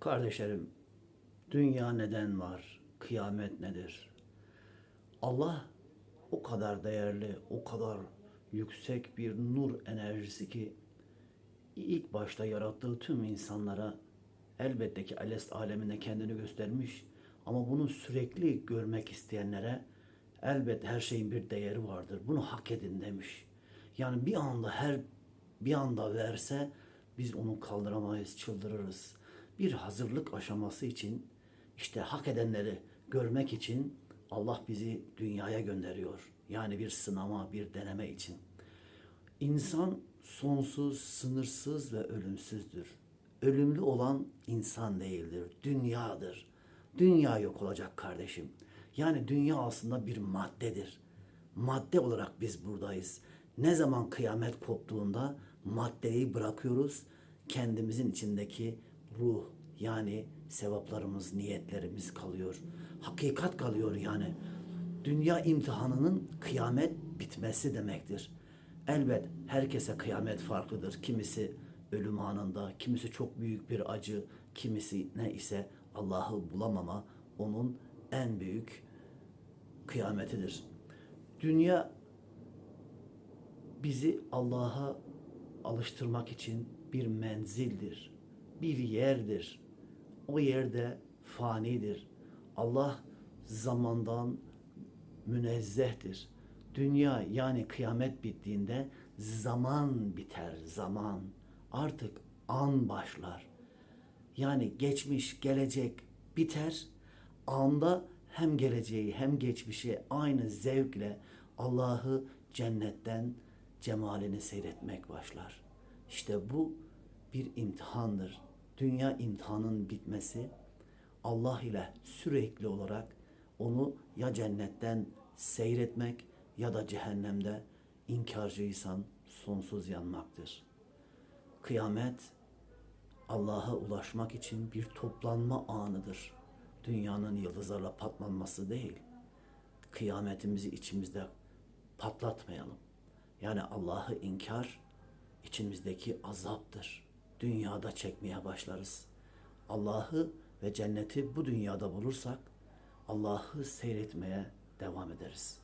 Kardeşlerim, dünya neden var? Kıyamet nedir? Allah o kadar değerli, o kadar yüksek bir nur enerjisi ki ilk başta yarattığı tüm insanlara elbette ki Alest aleminde kendini göstermiş ama bunu sürekli görmek isteyenlere elbet her şeyin bir değeri vardır. Bunu hak edin demiş. Yani bir anda her bir anda verse biz onu kaldıramayız, çıldırırız. Bir hazırlık aşaması için işte hak edenleri görmek için Allah bizi dünyaya gönderiyor. Yani bir sınama, bir deneme için. İnsan sonsuz, sınırsız ve ölümsüzdür. Ölümlü olan insan değildir, dünyadır. Dünya yok olacak kardeşim. Yani dünya aslında bir maddedir. Madde olarak biz buradayız. Ne zaman kıyamet koptuğunda maddeyi bırakıyoruz, kendimizin içindeki ruh yani sevaplarımız, niyetlerimiz kalıyor. Hakikat kalıyor yani. Dünya imtihanının kıyamet bitmesi demektir. Elbet herkese kıyamet farklıdır. Kimisi ölüm anında, kimisi çok büyük bir acı, kimisi ne ise Allah'ı bulamama onun en büyük kıyametidir. Dünya bizi Allah'a alıştırmak için bir menzildir, bir yerdir. O yerde fanidir. Allah zamandan münezzehtir. Dünya yani kıyamet bittiğinde zaman biter, zaman. Artık an başlar. Yani geçmiş, gelecek biter. Anda hem geleceği hem geçmişi aynı zevkle Allah'ı cennetten cemalini seyretmek başlar. İşte bu bir imtihandır. Dünya imtihanın bitmesi Allah ile sürekli olarak onu ya cennetten seyretmek ya da cehennemde inkarcıysan sonsuz yanmaktır. Kıyamet Allah'a ulaşmak için bir toplanma anıdır. Dünyanın yıldızlarla patlanması değil. Kıyametimizi içimizde patlatmayalım. Yani Allah'ı inkar içimizdeki azaptır. Dünyada çekmeye başlarız. Allah'ı ve cenneti bu dünyada bulursak Allah'ı seyretmeye devam ederiz.